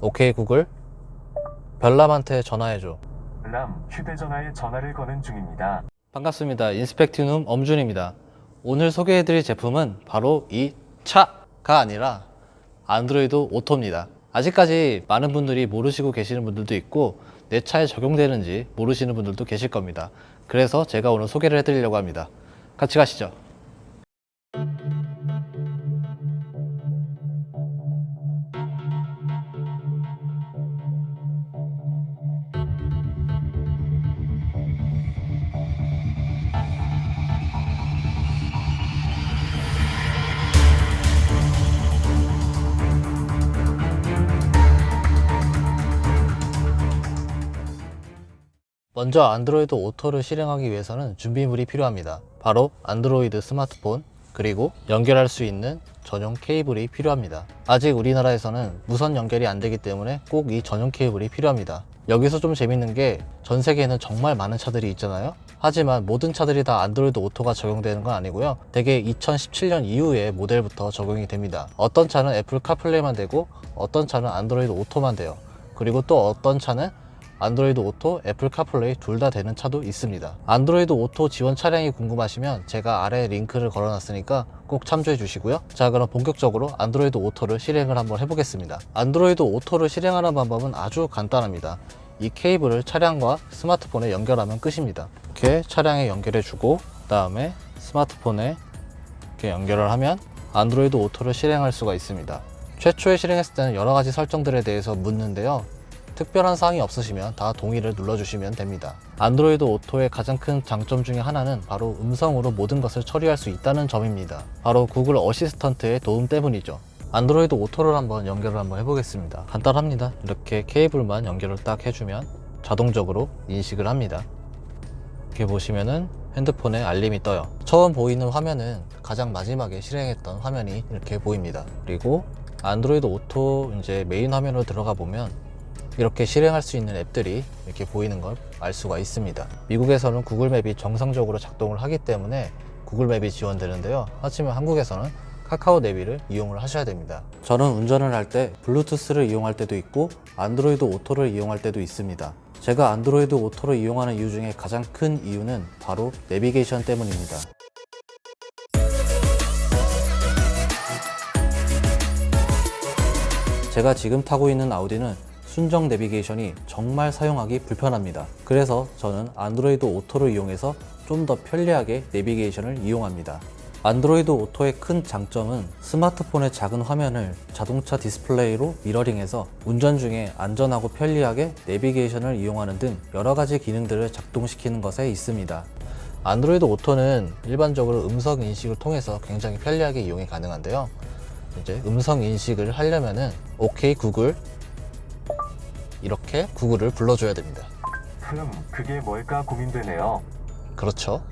오케이 구글. 별남한테 전화해줘. 람 휴대전화에 전화를 거는 중입니다. 반갑습니다. 인스펙티눔 엄준입니다. 오늘 소개해드릴 제품은 바로 이 차가 아니라 안드로이드 오토입니다. 아직까지 많은 분들이 모르시고 계시는 분들도 있고 내 차에 적용되는지 모르시는 분들도 계실 겁니다. 그래서 제가 오늘 소개를 해드리려고 합니다. 같이 가시죠 먼저 안드로이드 오토를 실행하기 위해서는 준비물이 필요합니다. 바로 안드로이드 스마트폰 그리고 연결할 수 있는 전용 케이블이 필요합니다. 아직 우리나라에서는 무선 연결이 안 되기 때문에 꼭 이 전용 케이블이 필요합니다. 여기서 좀 재밌는 게 전 세계에는 정말 많은 차들이 있잖아요. 하지만 모든 차들이 다 안드로이드 오토가 적용되는 건 아니고요. 대개 2017년 이후의 모델부터 적용이 됩니다. 어떤 차는 애플 카플레이만 되고 어떤 차는 안드로이드 오토만 돼요. 그리고 또 어떤 차는 안드로이드 오토, 애플 카플레이 둘 다 되는 차도 있습니다. 안드로이드 오토 지원 차량이 궁금하시면 제가 아래 링크를 걸어놨으니까 꼭 참조해 주시고요. 자, 그럼 본격적으로 안드로이드 오토를 실행을 한번 해보겠습니다. 안드로이드 오토를 실행하는 방법은 아주 간단합니다. 이 케이블을 차량과 스마트폰에 연결하면 끝입니다. 이렇게 차량에 연결해 주고, 그 다음에 스마트폰에 이렇게 연결을 하면 안드로이드 오토를 실행할 수가 있습니다. 최초에 실행했을 때는 여러 가지 설정들에 대해서 묻는데요. 특별한 사항이 없으시면 다 동의를 눌러주시면 됩니다. 안드로이드 오토의 가장 큰 장점 중에 하나는 바로 음성으로 모든 것을 처리할 수 있다는 점입니다. 바로 구글 어시스턴트의 도움 때문이죠. 안드로이드 오토를 한번 연결을 한번 해보겠습니다. 간단합니다. 이렇게 케이블만 연결을 딱 해주면 자동적으로 인식을 합니다. 이렇게 보시면은 핸드폰에 알림이 떠요. 처음 보이는 화면은 가장 마지막에 실행했던 화면이 이렇게 보입니다. 그리고 안드로이드 오토 이제 메인 화면으로 들어가 보면 이렇게 실행할 수 있는 앱들이 이렇게 보이는 걸 알 수가 있습니다. 미국에서는 구글 맵이 정상적으로 작동을 하기 때문에 구글 맵이 지원되는데요. 하지만 한국에서는 카카오 내비를 이용을 하셔야 됩니다. 저는 운전을 할 때 블루투스를 이용할 때도 있고 안드로이드 오토를 이용할 때도 있습니다. 제가 안드로이드 오토를 이용하는 이유 중에 가장 큰 이유는 바로 내비게이션 때문입니다. 제가 지금 타고 있는 아우디는 순정 내비게이션이 정말 사용하기 불편합니다. 그래서 저는 안드로이드 오토를 이용해서 좀 더 편리하게 내비게이션을 이용합니다. 안드로이드 오토의 큰 장점은 스마트폰의 작은 화면을 자동차 디스플레이로 미러링해서 운전 중에 안전하고 편리하게 내비게이션을 이용하는 등 여러 가지 기능들을 작동시키는 것에 있습니다. 안드로이드 오토는 일반적으로 음성 인식을 통해서 굉장히 편리하게 이용이 가능한데요. 이제 음성 인식을 하려면은 OK 구글 이렇게 구글을 불러줘야 됩니다. 흠, 그게 뭘까 고민되네요. 그렇죠.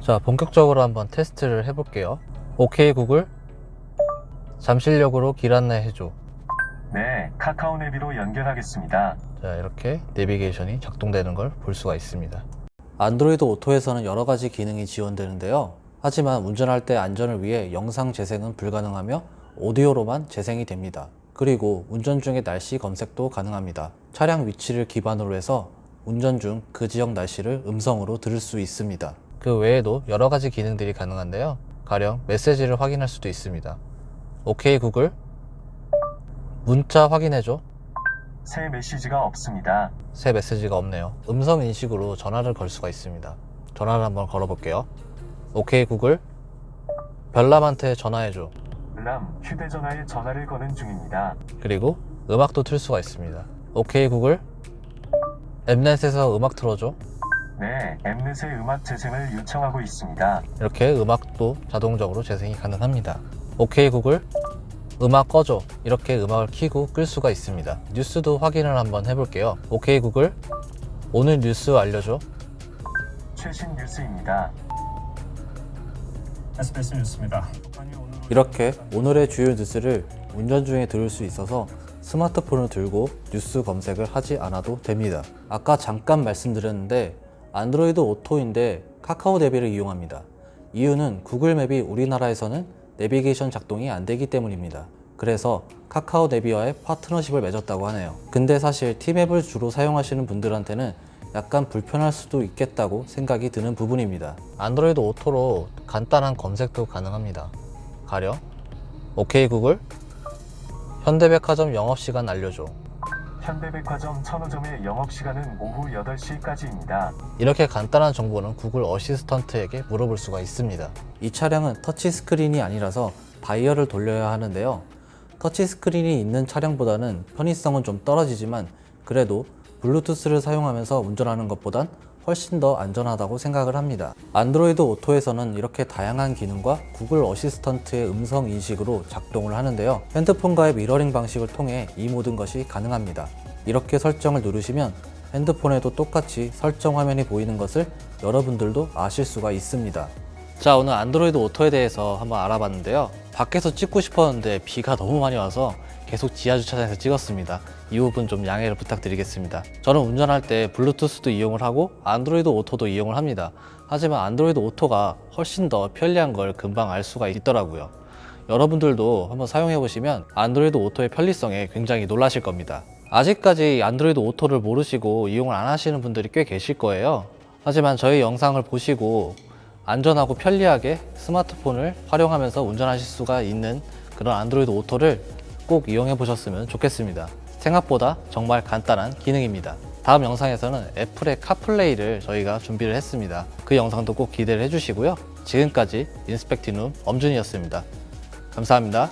자, 본격적으로 한번 테스트를 해볼게요. OK 구글 잠실역으로 길 안내 해줘. 네, 카카오 내비로 연결하겠습니다. 자, 이렇게 내비게이션이 작동되는 걸 볼 수가 있습니다. 안드로이드 오토에서는 여러 가지 기능이 지원되는데요. 하지만 운전할 때 안전을 위해 영상 재생은 불가능하며 오디오로만 재생이 됩니다. 그리고 운전 중에 날씨 검색도 가능합니다. 차량 위치를 기반으로 해서 운전 중 그 지역 날씨를 음성으로 들을 수 있습니다. 그 외에도 여러 가지 기능들이 가능한데요. 가령 메시지를 확인할 수도 있습니다. OK 구글 문자 확인해줘. 새 메시지가 없습니다. 새 메시지가 없네요. 음성 인식으로 전화를 걸 수가 있습니다. 전화를 한번 걸어볼게요. 오케이 구글 별남한테 전화해줘. 람 휴대전화에 전화를 거는 중입니다. 그리고 음악도 틀 수가 있습니다. 오케이 구글 엠넷에서 음악 틀어줘. 네, 엠넷의 음악 재생을 요청하고 있습니다. 이렇게 음악도 자동적으로 재생이 가능합니다. 오케이 구글 음악 꺼줘. 이렇게 음악을 켜고 끌 수가 있습니다. 뉴스도 확인을 한번 해볼게요. 오케이 구글 오늘 뉴스 알려줘. 최신 뉴스입니다. SBS 뉴스입니다. 이렇게 오늘의 주요 뉴스를 운전 중에 들을 수 있어서 스마트폰을 들고 뉴스 검색을 하지 않아도 됩니다. 아까 잠깐 말씀드렸는데 안드로이드 오토인데 카카오 내비를 이용합니다. 이유는 구글 맵이 우리나라에서는 내비게이션 작동이 안 되기 때문입니다. 그래서 카카오 네비와의 파트너십을 맺었다고 하네요. 근데 사실 티맵을 주로 사용하시는 분들한테는 약간 불편할 수도 있겠다고 생각이 드는 부분입니다. 안드로이드 오토로 간단한 검색도 가능합니다. 가령 오케이 구글 현대백화점 영업시간 알려줘 현대백화점 천호점의 영업시간은 오후 8시까지입니다. 이렇게 간단한 정보는 구글 어시스턴트에게 물어볼 수가 있습니다. 이 차량은 터치 스크린이 아니라서 다이얼을 돌려야 하는데요. 터치 스크린이 있는 차량보다는 편의성은 좀 떨어지지만 그래도 블루투스를 사용하면서 운전하는 것보단 훨씬 더 안전하다고 생각을 합니다. 안드로이드 오토에서는 이렇게 다양한 기능과 구글 어시스턴트의 음성 인식으로 작동을 하는데요. 핸드폰과의 미러링 방식을 통해 이 모든 것이 가능합니다. 이렇게 설정을 누르시면 핸드폰에도 똑같이 설정 화면이 보이는 것을 여러분들도 아실 수가 있습니다. 자, 오늘 안드로이드 오토에 대해서 한번 알아봤는데요. 밖에서 찍고 싶었는데 비가 너무 많이 와서 계속 지하 주차장에서 찍었습니다. 이 부분 좀 양해를 부탁드리겠습니다. 저는 운전할 때 블루투스도 이용을 하고 안드로이드 오토도 이용을 합니다. 하지만 안드로이드 오토가 훨씬 더 편리한 걸 금방 알 수가 있더라고요. 여러분들도 한번 사용해 보시면 안드로이드 오토의 편리성에 굉장히 놀라실 겁니다. 아직까지 안드로이드 오토를 모르시고 이용을 안 하시는 분들이 꽤 계실 거예요. 하지만 저희 영상을 보시고 안전하고 편리하게 스마트폰을 활용하면서 운전하실 수가 있는 그런 안드로이드 오토를 꼭 이용해 보셨으면 좋겠습니다. 생각보다 정말 간단한 기능입니다. 다음 영상에서는 애플의 카플레이를 저희가 준비를 했습니다. 그 영상도 꼭 기대를 해주시고요. 지금까지 인스펙티눔 엄준이었습니다. 감사합니다.